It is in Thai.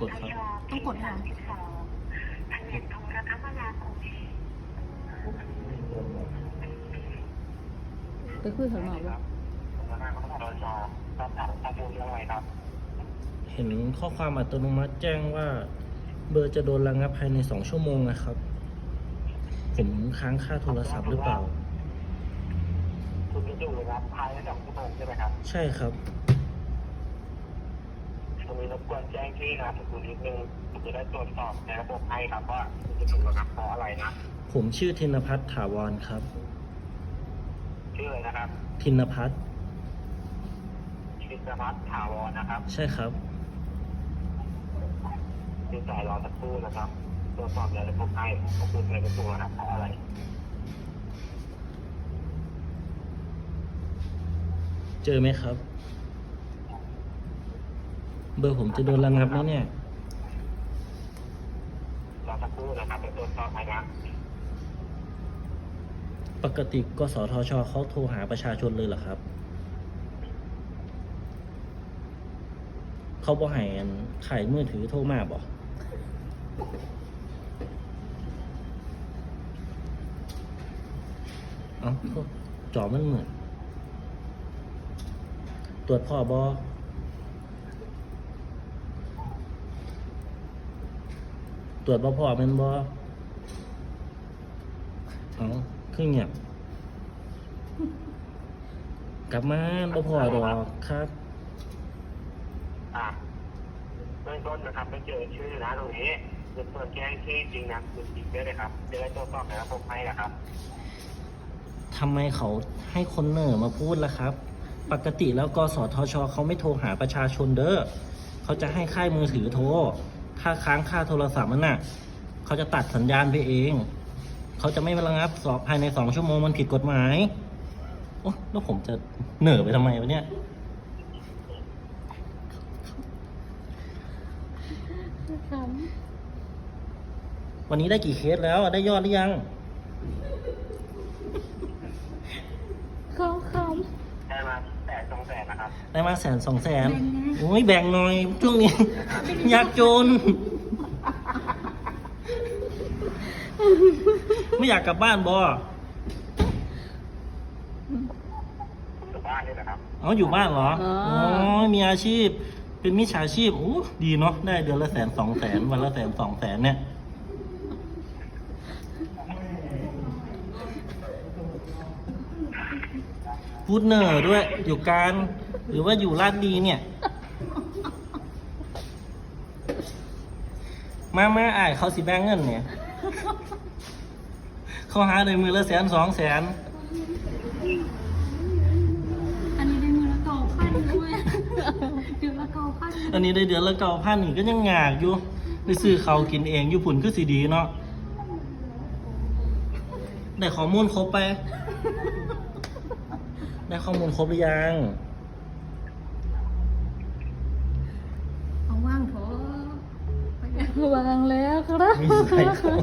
กดครับต้องกดค่ะไปคุยข้างนอกวะเห็นข้อความอัตโนมัติแจ้งว่า เบอร์จะโดนระงับภายในสองชั่วโมงนะครับ ผมค้างค่าโทรศัพท์หรือเปล่า คุณจะอยู่รับภายในสองชั่วโมงใช่ไหมครับ ใช่ครับ ตรงนี้รบกวนแจ้งชื่อนามสกุลนิดนึงผมจะได้ตรวจสอบในระบบให้ครับว่าคุณจะถูกระงับเพราะอะไรนะผมชื่อธินพัฒน์ถาวรครับ ชื่ออะไรนะครับธินพัฒน์ชินพัฒน์ถาวรนะครับใช่ครับชื่อสายรอสักครู่นะครับตรวจสอบในระบบให้ว่าคุณจะถูกระงับเพราะอะไร เจอไหมครับ เบอร์ผมจะโดนระงับไหมเนี่ยรอสักครู่นะครับไปตรวจสอบให้นะปกติกสทชเขาโทรหาประชาชนเลยเหรอครับ เขาบอกให้อันขายมือถือโทรมาบอกเอ้าโทษจอมันเหมือน ตรวจพ่อบอ ตรวจบ่พ่อแมันบอเอ้าคือเงียบกลับมาบ่พ่อดอกครับ อ่าเบื้องต้นนะครับไม่เจอชื่อนะตรงนี้คุณเปิดแจ้งชื่อจริงนะคุณจริงด้วยเลยครับจะได้ตรวจสอบในระบบให้นะครับทำไมเขาให้คนเหน่อมาพูดล่ะครับ ปกติแล้วกสทชเขาไม่โทรหาประชาชนเด้อเขาจะให้ค่ายมือถือโทร ถ้าค้างค่าโทรศัพท์มันน่ะเขาจะตัดสัญญาณไปเอง เขาจะไม่ระงับสอบภายในสองชั่วโมงมันผิดกฎหมาย โอ้แล้วผมจะเหน่อไปทำไมวะเนี่ยควันนี้ได้กี่เคสแล้ว ได้ยอดหรือยังำเขาค ได้มาแปด สองแสนนะครับ ได้มาแสนสองแสนแบ่งนะโอ้ยแบ่งหน่อยช่วงนี้อยากจน ไม่อยากกลับบ้านบออยู่บ้านนี่แหละครับอ๋ออยู่บ้านเหรออ๋อมีอาชีพ เป็นมิจฉาชีพโอ้ดีเนาะได้เดือนละแสนสองแสนวันละแสนสองแสนเนี่ย พูดเนอร์ด้วย อยู่การ หรือว่าอยู่ลาดดีเนี่ย มามาอ่ายเขาสิแบงเงินเนี่ย เขาหาเลยมือละแสนสองแสนำอันนี้ได้มือละเก่าพันด้วยเดือนละเก่าพันอันนี้ได้เดือนละเก้าพันนี่ก็ยังงากอยู่ได้ซื้อเขาวกินเองอยู่ผุ่นก็สีดีเนาะ ได้ข้อมูลครบไป ได้ข้อมูลครบหรือยัง เอาว่างเถอะไปวางแล้วครับ มีใครเข้า